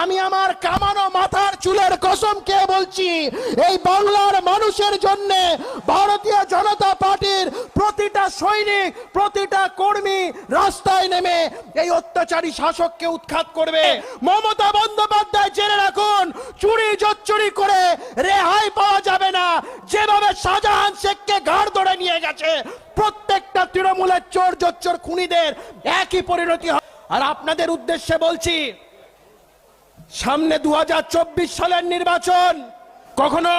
আমি আমার কামানো মাথার চুলের কসম কে বলছি, এই বাংলার মানুষের জন্য ভারতীয় জনতা পার্টির প্রতিটা সৈনিক, প্রতিটা কর্মী রাস্তায় নেমে এই অত্যাচারী শাসককে উৎখাত করবে। মমতা বন্দ্যোপাধ্যায় জেনে রাখুন, চুরি জোচ্চুরি করে রেহাই পাওয়া যাবে না। যেভাবে শাহজাহান শেখকে ঘাড় ধরে নিয়ে গেছে, প্রত্যেকটা তৃণমূলের চোর জোচ্চোর খুনিদের একই পরিণতি হয়। আর আপনাদের উদ্দেশ্যে বলছি সামনে দু হাজার চব্বিশ সালের নির্বাচন। কখনো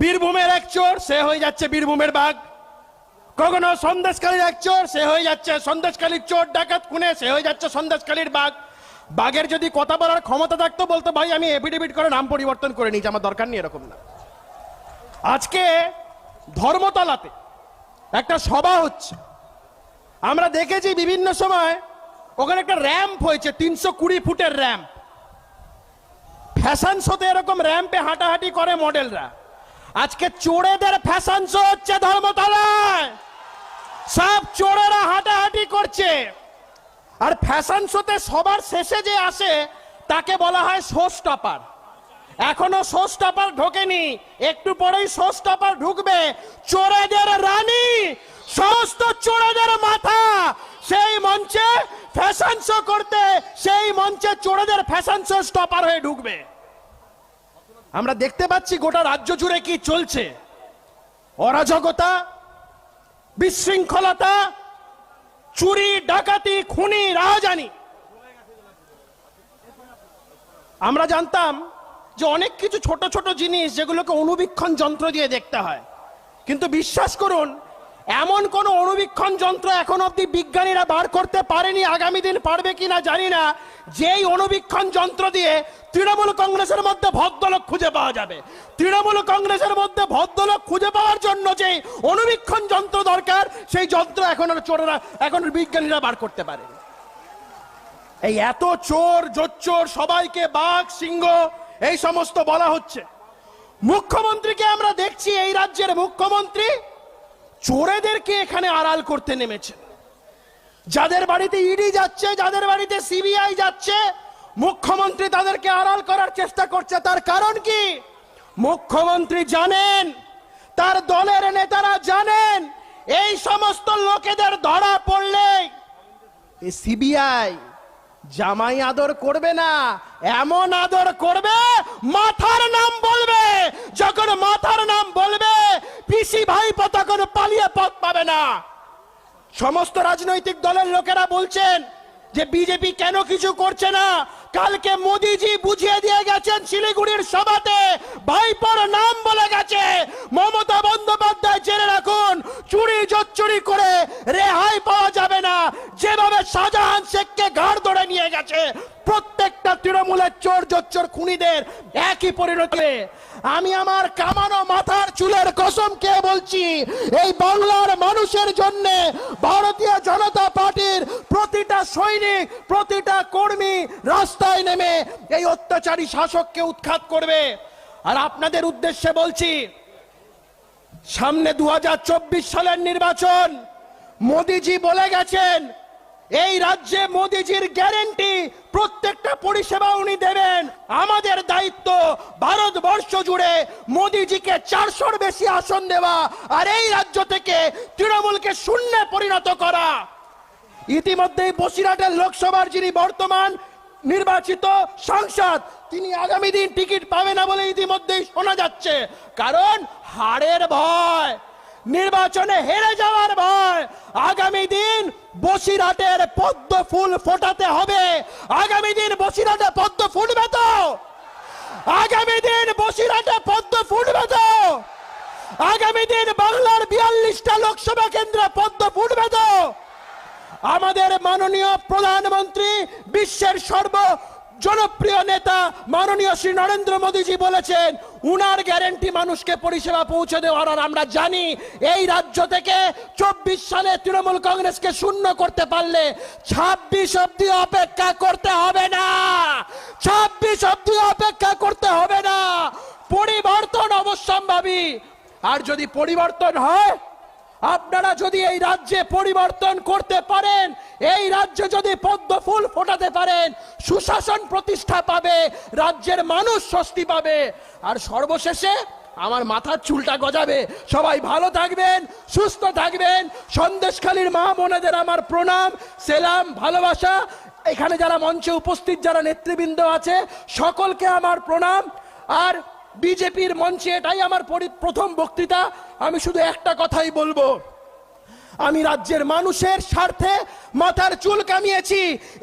বীরভূমের এক চোর, সে হয়ে যাচ্ছে বীরভূমের বাঘ। কখনো সন্দেশকালীর এক চোর, সে হয়ে যাচ্ছে সন্দেশকালীর চোর ডাকাত খুনে, সে হয়ে যাচ্ছে সন্দেশকালীর বাঘ। বাঘের যদি কথা বলার ক্ষমতা থাকতো, বলতো, ভাই, আমি এফিডেভিট করে নাম পরিবর্তন করে নিয়েছি, আমার দরকার নেই এরকম না। আজকে ধর্মতলাতে একটা সভা হচ্ছে। আমরা দেখেছি বিভিন্ন সময় ওখানে একটা র্যাম্প হয়েছে, তিনশো কুড়ি ফুটের র্যাম্প। ফ্যাশন শোতে এরকম র্যাম্পে হাঁটাহাঁটি করে মডেলরা আজকে চোরেদের ফ্যাশন শো হচ্ছে ধর্মতলায়। সব চোরেরা হাঁটাহাঁটি করছে। আর ফ্যাশন শোতে সবার শেষে যে আসে, তাকে বলা হয় শো স্টপার এখনও শো স্টপার ঢোকেনি, একটু পরেই শো স্টপার ঢুকবে। চোরেদের রানী, সমস্ত চোরেদের মাথা। সেই মঞ্চে ফ্যাশন শো করতে সেই মঞ্চে চোরেদের ফ্যাশন শো স্টপার হয়ে ঢুকবে। আমরা দেখতে পাচ্ছি গোটা রাজ্য জুড়ে কি চলছে। অরাজকতা, বিশৃঙ্খলতা, চুরি, ডাকাতি, খুনি, রাহাজানি। আমরা জানতাম যে অনেক কিছু ছোট ছোট জিনিস যেগুলোকে অনুবীক্ষণ যন্ত্র দিয়ে দেখতে হয়। কিন্তু বিশ্বাস করুন এমন কোন অনুবীক্ষণ যন্ত্র এখন অব্দি বিজ্ঞানীরা বার করতে পারেনি, আগামী দিন পারবে কিনা জানি না। যেই অনুবীক্ষণ যন্ত্র দিয়ে তৃণমূল কংগ্রেসের মধ্যে ভদ্রলোক খুঁজে পাওয়া যাবে। তৃণমূল কংগ্রেসের মধ্যে ভদ্রলোক খুঁজে পাওয়ার জন্য যে অনুবীক্ষণ যন্ত্র দরকার, সেই যন্ত্র এখন চোরেরা, এখন বিজ্ঞানীরা বার করতে পারে এই এত চোর, জোচ্চোর, সবাইকে বাঘ, সিংহ, এই সমস্ত বলা হচ্ছে। মুখ্যমন্ত্রীকে আমরা দেখছি, এই রাজ্যের মুখ্যমন্ত্রী চোরেদেরকে এখানে আড়াল করতে নেমেছে। যাদের বাড়িতে ইডি যাচ্ছে, যাদের বাড়িতে সিবিআই যাচ্ছে, মুখ্যমন্ত্রী তাদেরকে আড়াল করার চেষ্টা করছে। তার কারণ কি? মুখ্যমন্ত্রী জানেন, তার দলের নেতারা জানেন, এই সমস্ত লোকেদের ধরা পড়লে সিবিআই জামাই আদর করবে না, এমন আদর করবে, মাথার নাম বলবে। যখন মাথার নাম ভাই তখন পালিয়ে পথ পাবে না। সমস্ত রাজনৈতিক দলের লোকেরা বলছেন যে বিজেপি কেন কিছু করছে না? কালকে মোদিজি বুঝিয়ে দিয়ে গেছেন শিলিগুড়ির সভাতে, ভাইপর নাম বলে গেছে। মমতা বন্দ্যোপাধ্যায় জেনে রাখুন চুরি জচ্চুরি করে রেহাই পাওয়া যেভাবে শাহজাহান শেখকে ঘাড় ধরে নিয়ে গেছে, প্রত্যেকটা তৃণমূলের চোর জোচ্চোর খুনিদের একই পরিণতি আমি আমার কামানো মাথার চুলের কসম কে বলছি, এই বাংলার মানুষের জন্য ভারতীয় জনতা পার্টির প্রতিটা সৈনিক, প্রতিটা কর্মী রাস্তায় নেমে এই অত্যাচারী শাসককে উৎখাত করবে। আর আপনাদের উদ্দেশ্যে বলছি, সামনে দু হাজার চব্বিশ সালের নির্বাচন মোদিজি বলে গেছেন, এই রাজ্যে মোদিজির গ্যারেন্টি প্রত্যেকটা পরিষেবা উনি দেবেন। আমাদের দায়িত্ব ভারতবর্ষ জুড়ে মোদিজিকে চারশোর বেশি আসন দেওয়া আর এই রাজ্য থেকে তৃণমূলকে শূন্যে পরিণত করা। ইতিমধ্যেই বসিরহাটের লোকসভার যিনি বর্তমান নির্বাচিত সাংসদ, তিনি আগামী দিন টিকিট পাবে না বলে ইতিমধ্যেই শোনা যাচ্ছে। কারণ হারের ভয়। নির্বাচনে হেরে যাওয়ার ভয়। আগামী দিন বসিরহাটের পদ্ম ফুল ফোটাতে হবে। আগামী দিন বসিরহাটে পদ্ম ফুটবে তো? আগামী দিন বসিরহাটে পদ্ম ফুটবে তো? আগামী দিন বাংলার বিয়াল্লিশটা লোকসভা কেন্দ্রে পদ্ম ফুটবে তো? আমাদের মাননীয় প্রধানমন্ত্রী বিশ্বের সর্ব জনপ্রিয় নেতা মাননীয় শ্রী নরেন্দ্র মোদীজি বলেছেন, উনার গ্যারেন্টি মানুষকে পরিষেবা পৌঁছে দেওয়ার, আর আমরা জানি এই রাজ্য থেকে চব্বিশ সালে তৃণমূল কংগ্রেসকে শূন্য করতে পারলে ছাব্বিশ অব্দি অপেক্ষা করতে হবে না। ছাব্বিশ অব্দি অপেক্ষা করতে হবে না। পরিবর্তন অবশ্যম্ভাবী। আর যদি পরিবর্তন হয় আপনারা যদি এই রাজ্যে পরিবর্তন করতে পারেন, এই রাজ্যে যদি পদ্ম ফুল ফোটাতে পারেন, সুশাসন প্রতিষ্ঠা পাবে, রাজ্যের মানুষ স্বস্তি পাবে। আর সর্বশেষে আমার মাথার চুলটা গজাবে। সবাই ভালো থাকবেন, সুস্থ থাকবেন। সন্দেশখালীর মা বোনেদের আমার প্রণাম, সেলাম, ভালোবাসা। এখানে যারা মঞ্চে উপস্থিত, যারা নেতৃবৃন্দ আছে, সকলকে আমার প্রণাম। আর বিজেপির মঞ্চে এটাই আমার প্রথম বক্তৃতা। আমি শুধু একটা কথাই বলব। আমি রাজ্যের মানুষের স্বার্থে মাথার চুল কামিয়েছি।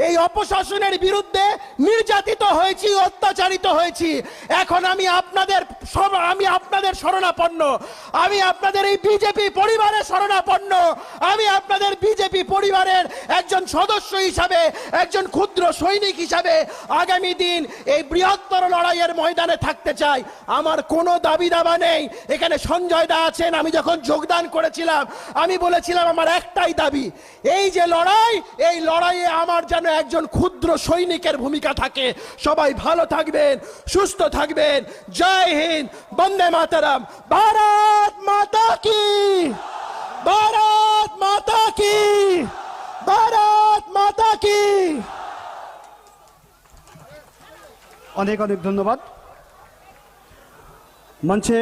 এই অপশাসনের বিরুদ্ধে নির্যাতিত হয়েছি, অত্যাচারিত হয়েছি। এখন আমি আপনাদের সব আমি আপনাদের শরণাপন্ন। আমি আপনাদের এই বিজেপি পরিবারের শরণাপন্ন। আমি আপনাদের বিজেপি পরিবারের একজন সদস্য হিসাবে, একজন ক্ষুদ্র সৈনিক হিসাবে আগামী দিন এই বৃহত্তর লড়াইয়ের ময়দানে থাকতে চাই। আমার কোনো দাবি দাবা নেই। এখানে সঞ্জয় দা আছেন, আমি যখন যোগদান করেছিলাম, আমি বলেছিলাম আমার একটাই দাবি, এই যে লড়াই, এই লড়াইয়ে আমার যেন একজন ক্ষুদ্র সৈনিকের ভূমিকা থাকে। সবাই ভালো থাকবেন, সুস্থ থাকবেন। জয় হিন্দ, বন্দে মাতারাম। ভারত মাতা কি? ভারত মাতা কি? ভারত মাতা কি? অনেক অনেক ধন্যবাদ। মঞ্চে